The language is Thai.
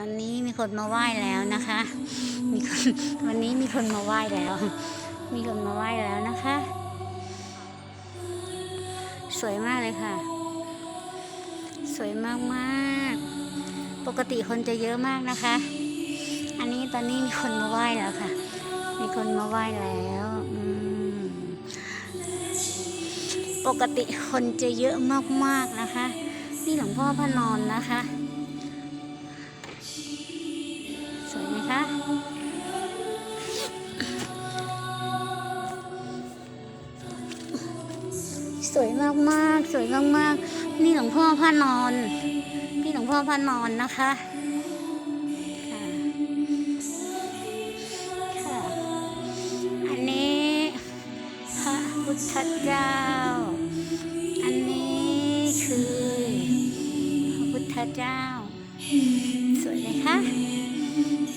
ตอนนี้มีคนมาไหว้แล้วนะคะ มีคนวันนี้มีคนมาไหว้แล้ว มีคนมาไหว้แล้วนะคะ สวยมากเลยค่ะ สวยมากมากๆปกติคนจะเยอะมากนะคะ อันนี้ตอนนี้มีคนมาไหว้แล้วค่ะ มีคนมาไหว้แล้วอืมปกติคนจะเยอะมากๆนะคะ นี่หลวงพ่อพระนอนนะคะ วยไหมคะสวยมากๆสวยมากๆนี่หลวงพ่อพระนอน นี่หลวงพ่อพระนอนนะคะค่ะค่ะอันนี้พระพุทธเจ้า อันนี้คือพระพุทธเจ้า สวยไหมคะ Jesus.